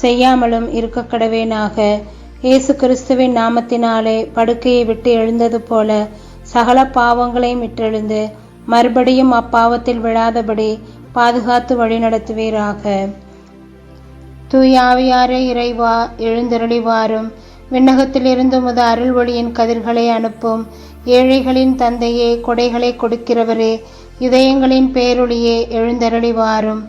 செய்யாமலும் இருக்க கடவேனாக இயேசு கிறிஸ்துவின் நாமத்தினாலே படுக்கையை விட்டு எழுந்தது போல சகல பாவங்களையும் விட்டெழுந்து மறுபடியும் அப்பாவத்தில் விழாதபடி பாதுகாத்து வழிநடத்துவீராக. தூயாவியாரே இறைவா எழுந்தருளிவாரும். விண்ணகத்திலிருந்து முத அருள் ஒளியின் கதிர்களை அனுப்பும். ஏழைகளின் தந்தையே கொடைகளை கொடுக்கிறவரே இதயங்களின் பேரொளியே எழுந்தருளிவாரும். வாரும்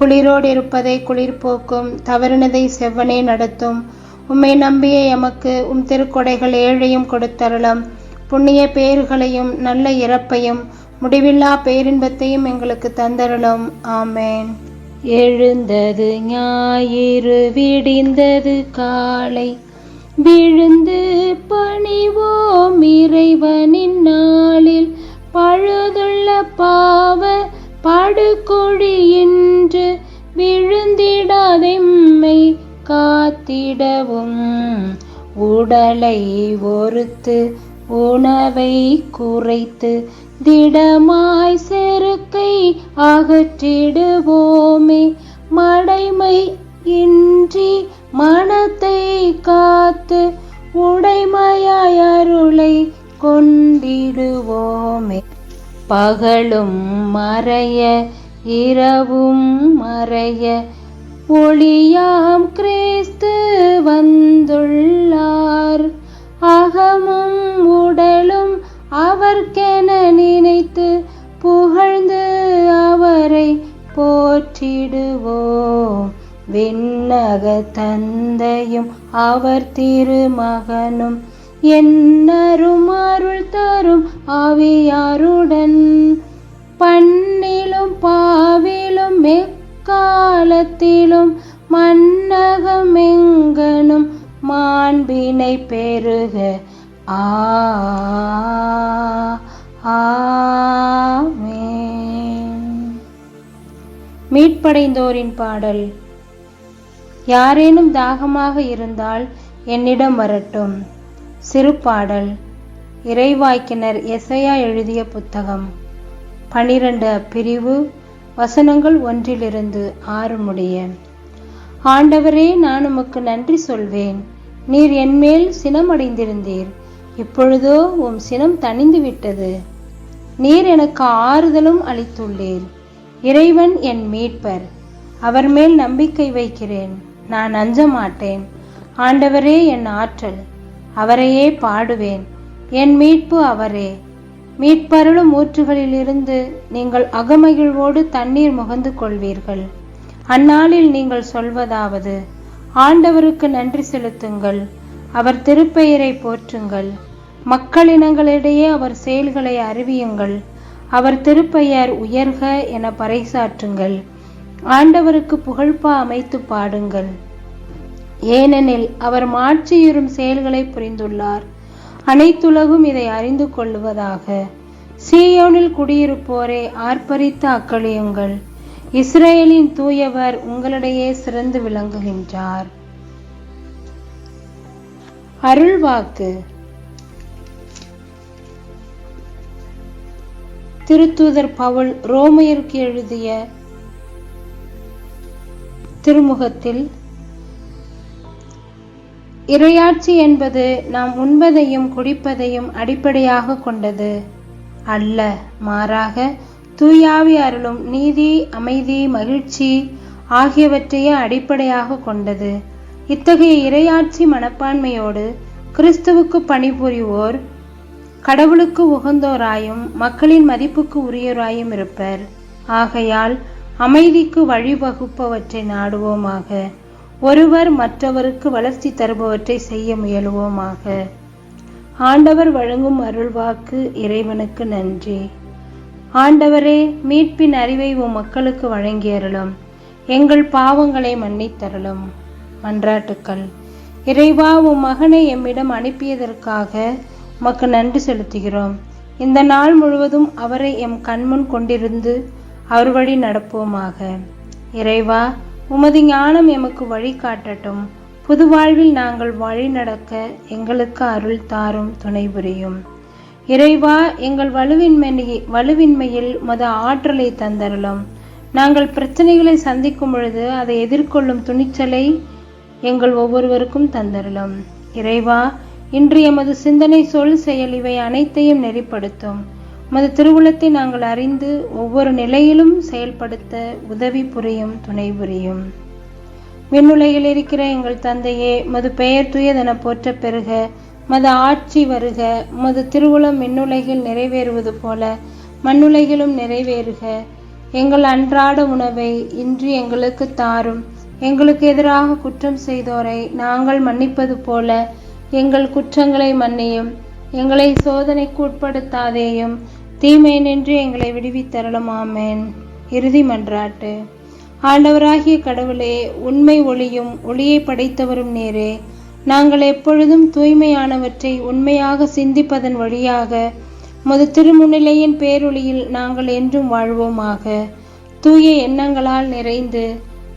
குளிரோடு இருப்பதை குளிர்போக்கும் தவறினதை செவ்வனே நடத்தும். உம்மை நம்பிய எமக்கு உம் திருக்கொடைகள் ஏழையும் கொடுத்தருளம். புண்ணிய பேறுகளையும் நல்ல இறப்பையும் முடிவில்லா பேரின்பத்தையும் எங்களுக்கு தந்தருளும். ஆமேன். எழுந்தது ஞாயிறு விடிந்தது காலை. விழுந்து பணிவோம் இறைவனின் நாளில். பழுதுள்ள பாவ படுகொழி காத்திடவும் உடலை ஒருத்து உணவை குறைத்து திடமாய் செருக்கை அகற்றிடுவோமே. மடைமை இன்றி மனத்தை காத்து உடைமையாய் அருளை கொண்டிடுவோமே. பகலும் மறைய இரவும் மறைய ஒளியாம் கிறிஸ்து வந்துள்ளார். அகமும் உடலும் அவர்க்கென நினைத்து புகழ்ந்து அவரை போற்றிடுவோம். விண்ணக தந்தையும் அவர் திருமகனும் என்னரும் அருள் தரும் ஆவியாருடன். பண்ணிலும் பாவிலும் காலத்திலும் மன்னகமெங்கனும் மாண்பினை பெருக. மீட்படைந்தோரின் பாடல். யாரேனும் தாகமாக இருந்தால் என்னிடம் வரட்டும். சிறுபாடல். இறைவாய்க்கினர் எசையா எழுதிய புத்தகம். பனிரெண்டு பிரிவு வசனங்கள் ஒன்றிலிருந்து ஆறு முடிய ஆண்டவரே நான் உமக்கு நன்றி சொல்வேன். நீர் என்மேல் சினமடைந்திருந்தீர். இப்பொழுதோ உம் சினம் தணிந்து விட்டது நீர் எனக்கு ஆறுதலும் அளித்துள்ளீர். இறைவன் என் மீட்பர். அவர் மேல் நம்பிக்கை வைக்கிறேன். நான் அஞ்ச மாட்டேன் ஆண்டவரே என் ஆற்றல். அவரையே பாடுவேன். என் மீட்பு அவரே. மீட்பருளும் ஊற்றுகளிலிருந்து நீங்கள் அகமகிழ்வோடு தண்ணீர் முகந்து கொள்வீர்கள். அந்நாளில் நீங்கள் சொல்வதாவது ஆண்டவருக்கு நன்றி செலுத்துங்கள் அவர் திருப்பெயரை போற்றுங்கள். மக்களினங்களிடையே அவர் செயல்களை அறிவியுங்கள் அவர் திருப்பெயர் உயர்க என பறைசாற்றுங்கள். ஆண்டவருக்கு புகழ்பா அமைத்து பாடுங்கள். ஏனெனில் அவர் மாட்சியுறும் செயல்களை புரிந்துள்ளார். அனைத்துலகும் இதை அறிந்து கொள்வதாக சீயோனில் குடியிருப்போரே ஆர்ப்பரித்து அக்களியுங்கள் இஸ்ரேலின் தூயவர் உங்களிடையே சிறந்து விளங்குகின்றார். அருள்வாக்கு திருத்தூதர் பவுல் ரோமையருக்கு எழுதிய திருமுகத்தில் இறையாட்சி என்பது நாம் உண்பதையும் குடிப்பதையும் அடிப்படையாக கொண்டது. அல்ல மாறாக தூயாவி அருளும் நீதி அமைதி மகிழ்ச்சி ஆகியவற்றையே அடிப்படையாக கொண்டது. இத்தகைய இரையாட்சி மனப்பான்மையோடு கிறிஸ்துவுக்கு பணிபுரிவோர் கடவுளுக்கு உகந்தோராயும் மக்களின் மதிப்புக்கு உரியோராயும் இருப்பர். ஆகையால் அமைதிக்கு வழிவகுப்பவற்றை நாடுவோமாக. ஒருவர் மற்றவருக்கு வளர்ச்சி தருபவற்றை செய்ய முயலுவோமாக. ஆண்டவர் வழங்கும் அருள்வாக்கு இறைவனுக்கு நன்றி. ஆண்டவரே மீட்பின் அறிவை உம் மக்களுக்கு வழங்கியருளும். எங்கள் பாவங்களை மன்னித்தருளும். மன்றாட்டுக்கள். இறைவா உம் மகனை எம்மிடம் அனுப்பியதற்காக உமக்கு நன்றி செலுத்துகிறோம். இந்த நாள் முழுவதும் அவரை எம் கண்முன் கொண்டிருந்து அவர் வழி நடப்போமாக. இறைவா உமது ஞானம் எமக்கு வழிகாட்டட்டும் புது வாழ்வில் நாங்கள் வழி நடக்க எங்களுக்கு அருள் தாரும் துணை புரியும். இறைவா எங்கள் வலுவின்மையை வலுவின்மையில் மத ஆற்றலை தந்தருளும். நாங்கள் பிரச்சனைகளை சந்திக்கும் பொழுது அதை எதிர்கொள்ளும் துணிச்சலை எங்கள் ஒவ்வொருவருக்கும் தந்தருளும். இறைவா இன்று எமது சிந்தனை சொல் செயல் இவை அனைத்தையும் நெறிப்படுத்தும். உமது திருவுளத்தை நாங்கள் அறிந்து ஒவ்வொரு நிலையிலும் செயல்படுத்த உதவி புரியும் துணை புரியும். விண்ணுலகில் இருக்கிற எங்கள் தந்தையே மது பெயர் துயதென போற்ற பெறுக மது ஆட்சி வருக மது திருவுளம் விண்ணுலகில் நிறைவேறுவது போல மண்ணுலகிலும் நிறைவேறுக. எங்கள் அன்றாட உணவை இன்று எங்களுக்கு தாரும். எங்களுக்கு எதிராக குற்றம் செய்தோரை நாங்கள் மன்னிப்பது போல எங்கள் குற்றங்களை மன்னியும். எங்களை சோதனைக்கு உட்படுத்தாதேயும் தீமை நின்று எங்களை விடுவித்தரலமாமேன் இறுதி மன்றாட்டு. ஆண்டவராகிய கடவுளே உண்மை ஒளியும் ஒளியை படைத்தவரும் நேரே. நாங்கள் எப்பொழுதும் தூய்மையானவற்றை உண்மையாக சிந்திப்பதன் வழியாக மது திருமுன்னிலையின் பேரொளியில் நாங்கள் என்றும் வாழ்வோமாக. தூய எண்ணங்களால் நிறைந்து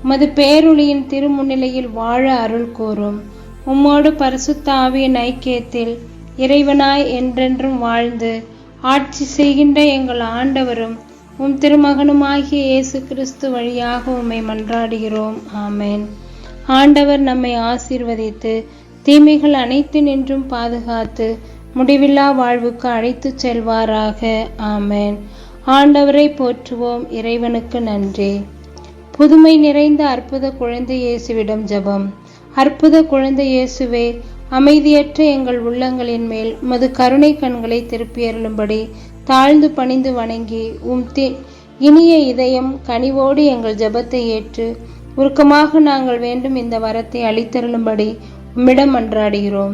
மது பேரொளியின் திருமுன்னிலையில் வாழ அருள் கூறும். உம்மோடு பரிசுத்த ஆவியின் ஐக்கியத்தில் இறைவனாய் என்றென்றும் வாழ்ந்து ஆட்சி செய்கின்ற எங்கள் ஆண்டவரும் உம் திருமகனுமாகிய இயேசு கிறிஸ்து வழியாக உம்மை மன்றாடுகிறோம். ஆமேன். ஆண்டவர் நம்மை ஆசீர்வதித்து தீமைகள் அனைத்து நின்றும் பாதுகாத்து முடிவில்லா வாழ்வுக்கு அழைத்துச் செல்வாராக. ஆமேன். ஆண்டவரை போற்றுவோம். இறைவனுக்கு நன்றி. புதுமை நிறைந்த அற்புத குழந்தை இயேசுவிடம் ஜெபம். அற்புத குழந்தை இயேசுவே அமைதியற்ற எங்கள் உள்ளங்களின் மேல் மது கருணை கண்களை திருப்பியருளும்படி தாழ்ந்து பணிந்து வணங்கி உம் இனிய இதயம் கனிவோடு எங்கள் ஜெபத்தை ஏற்று உருக்கமாக நாங்கள் வேண்டும் இந்த வரத்தை அளித்தருளும்படி உம்மிடம் அன்றாடுகிறோம்.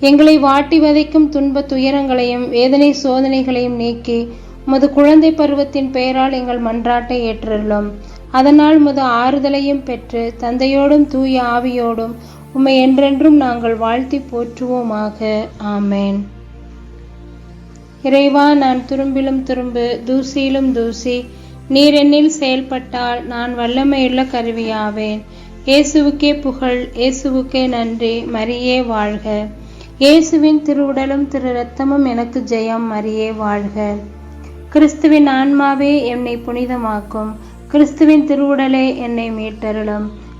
எங்களை வாட்டி வதைக்கும் துன்ப துயரங்களையும் வேதனை சோதனைகளையும் நீக்கி உமது குழந்தை பருவத்தின் பெயரால் எங்கள் மன்றாட்டை ஏற்றுள்ளோம் அதனால் மது ஆறுதலையும் பெற்று தந்தையோடும் தூய ஆவியோடும் உம்மை என்றென்றும் நாங்கள் வாழ்த்தி போற்றுவோமாக. ஆமேன். இறைவா நான் துரும்பிலும் துரும்பு தூசியிலும் தூசி நீர் என்னில் செயல்பட்டால் நான் வல்லமையுள்ள கருவியாவேன். இயேசுவுக்கே புகழ் இயேசுவுக்கே நன்றி மரியே வாழ்க. இயேசுவின் திருவுடலும் திரு ரத்தமும் எனக்கு ஜெயம் மரியே வாழ்க. கிறிஸ்துவின் ஆன்மாவே என்னை புனிதமாக்கும். கிறிஸ்துவின் திருவுடலே என்னை மீட்டருளும்.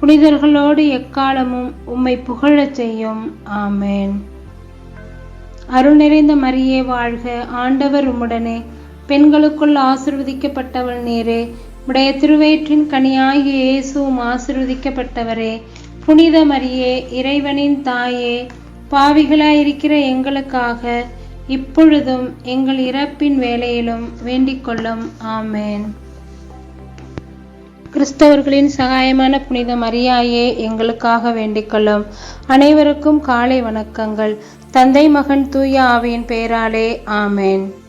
புனிதர்களோடு எக்காலமும் உம்மை புகழச் செய்யும். ஆமேன். அருள் நிறைந்த மரியே வாழ்க. ஆண்டவர் உம்முடனே. பெண்களுக்குள் ஆசிர்வதிக்கப்பட்டவள் நீரே. உடைய திருவயிற்றின் கனியாகிய இயேசுவும் ஆசிர்வதிக்கப்பட்டவரே. புனித மரியே இறைவனின் தாயே பாவிகளாயிருக்கிற எங்களுக்காக இப்பொழுதும் எங்கள் இறப்பின் வேலையிலும் வேண்டிக் கொள்ளும். ஆமேன். கிறிஸ்தவர்களின் சகாயமான புனித மரியாயே எங்களுக்காக வேண்டிக்கொள்ளும் அனைவருக்கும் காலை வணக்கங்கள். தந்தை மகன் தூய ஆவியின் பெயராலே ஆமேன்.